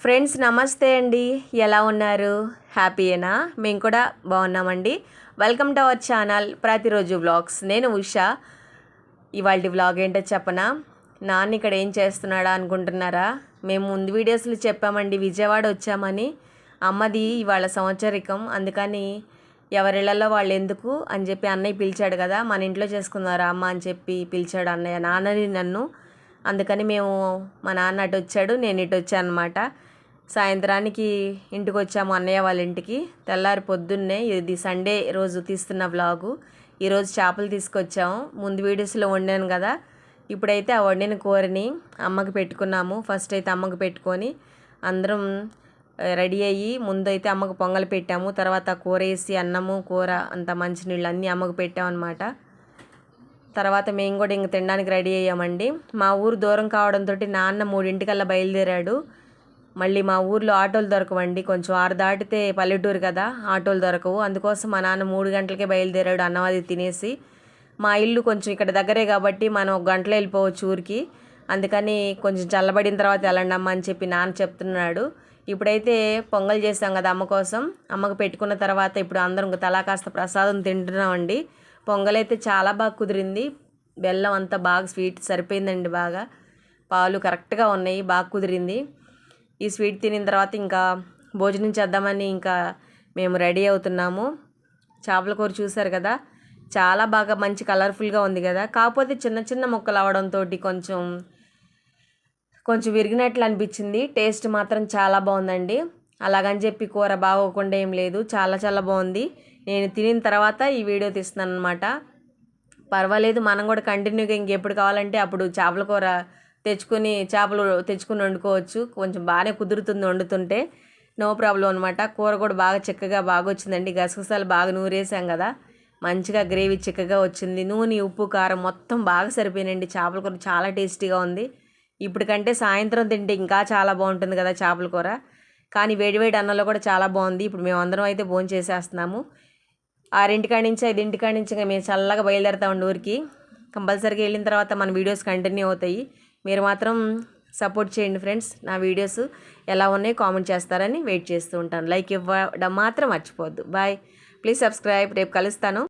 Friends నమస్తే అండి. ఎలా ఉన్నారు? హ్యాపీయేనా? మేము కూడా బాగున్నామండి. వెల్కమ్ టు అవర్ ఛానల్ ప్రతిరోజు వ్లాగ్స్. నేను ఉషా. ఇవాళ వ్లాగ్ ఏంటో చెప్పనా? నాన్న ఇక్కడ ఏం చేస్తున్నాడా అనుకుంటున్నారా? మేము ముందు వీడియోస్లో చెప్పామండి విజయవాడ వచ్చామని. అమ్మది ఇవాళ సంవత్సరికం. అందుకని ఎవరిళ్ళలో వాళ్ళు ఎందుకు అని చెప్పి అన్నయ్య పిలిచాడు కదా మన ఇంట్లో చేసుకున్నారా అమ్మ అని చెప్పి పిలిచాడు అన్నయ్య నాన్నని నన్ను. అందుకని మేము మా నాన్న అటు వచ్చాడు నేను ఇటు వచ్చాను అనమాట సాయంత్రానికి ఇంటికి వచ్చాము అన్నయ్య వాళ్ళ ఇంటికి. తెల్లారి పొద్దున్నే ఇది సండే రోజు తీస్తున్న వ్లాగు. ఈరోజు చేపలు తీసుకొచ్చాము. ముందు వీడియోస్లో వండాను కదా. ఇప్పుడైతే ఆ వండిన కూరని అమ్మకి పెట్టుకున్నాము. ఫస్ట్ అయితే అమ్మకి పెట్టుకొని అందరం రెడీ అయ్యి ముందు అయితే అమ్మకు పొంగల్ పెట్టాము. తర్వాత కూర వేసి అన్నము కూర అంత మంచినీళ్ళు అన్నీ అమ్మకు పెట్టామన్నమాట. తర్వాత మేము కూడా ఇంక తినడానికి రెడీ అయ్యామండి. మా ఊరు దూరం కావడంతో నాన్న మూడింటికల్లా బయలుదేరాడు. మళ్ళీ మా ఊర్లో ఆటోలు దొరకవండి. కొంచెం ఆరు దాటితే పల్లెటూరు కదా ఆటోలు దొరకవు. అందుకోసం మా నాన్న మూడు గంటలకే బయలుదేరాడు అన్నవాది తినేసి. మా ఇల్లు కొంచెం ఇక్కడ దగ్గరే కాబట్టి మనం ఒక గంటలో వెళ్ళిపోవచ్చు ఊరికి. అందుకని కొంచెం చల్లబడిన తర్వాత వెళ్ళండి అమ్మ అని చెప్పి నాన్న చెప్తున్నాడు. ఇప్పుడైతే పొంగల్ చేసాం కదా అమ్మ కోసం. అమ్మకు పెట్టుకున్న తర్వాత ఇప్పుడు అందరం తలా కాస్త ప్రసాదం తింటున్నామండి. పొంగల్ అయితే చాలా బాగా కుదిరింది. బెల్లం అంతా బాగా స్వీట్ సరిపోయిందండి బాగా. పాలు కరెక్ట్గా ఉన్నాయి బాగా కుదిరింది. ఈ స్వీట్ తినిన తర్వాత ఇంకా భోజనం చేద్దామని ఇంకా మేము రెడీ అవుతున్నాము. చేపల కూర చూసారు కదా? చాలా బాగా మంచి కలర్ఫుల్గా ఉంది కదా? కాకపోతే చిన్న చిన్న ముక్కలు అవడంతో కొంచెం కొంచెం విరిగినట్లు అనిపించింది. టేస్ట్ మాత్రం చాలా బాగుందండి. అలాగని చెప్పి కూర బాగోకుండా ఏం లేదు. చాలా చాలా బాగుంది. నేను తినిన తర్వాత ఈ వీడియో తీస్తున్నాను అనమాట పర్వాలేదు మనం కూడా కంటిన్యూగా ఇంకెప్పుడు కావాలంటే అప్పుడు చేపల కూర తెచ్చుకొని చేపలు తెచ్చుకుని వండుకోవచ్చు. కొంచెం బాగానే కుదురుతుంది వండుతుంటే. నో ప్రాబ్లం అనమాట కూర కూడా బాగా చిక్కగా బాగా వచ్చిందండి గసగసాలు బాగా నూరేసాం కదా. మంచిగా గ్రేవీ చిక్కగా వచ్చింది. నూనె ఉప్పు కారం మొత్తం బాగా సరిపోయినండి చేపల కూర చాలా టేస్టీగా ఉంది. ఇప్పటికంటే సాయంత్రం తింటే ఇంకా చాలా బాగుంటుంది కదా చేపల కూర. కానీ వేడివేడి అన్నంలో కూడా చాలా బాగుంది. ఇప్పుడు మేము అందరం అయితే భోజనం చేసేస్తున్నాము ఆరింటికాడి నుంచి ఐదింటికాడి నుంచి మేము చల్లగా బయలుదేరుతామండి ఊరికి. కంపల్సరీగా వెళ్ళిన తర్వాత మన వీడియోస్ కంటిన్యూ అవుతాయి. మీరు మాత్రం సపోర్ట్ చేయండి ఫ్రెండ్స్. నా వీడియోస్ ఎలా ఉన్నాయో కామెంట్ చేస్తారని వెయిట్ చేస్తూ ఉంటాను. లైక్ ఇవ్వడం మాత్రం మర్చిపోవద్దు. బాయ్. Please subscribe. రేపు కలుస్తాను.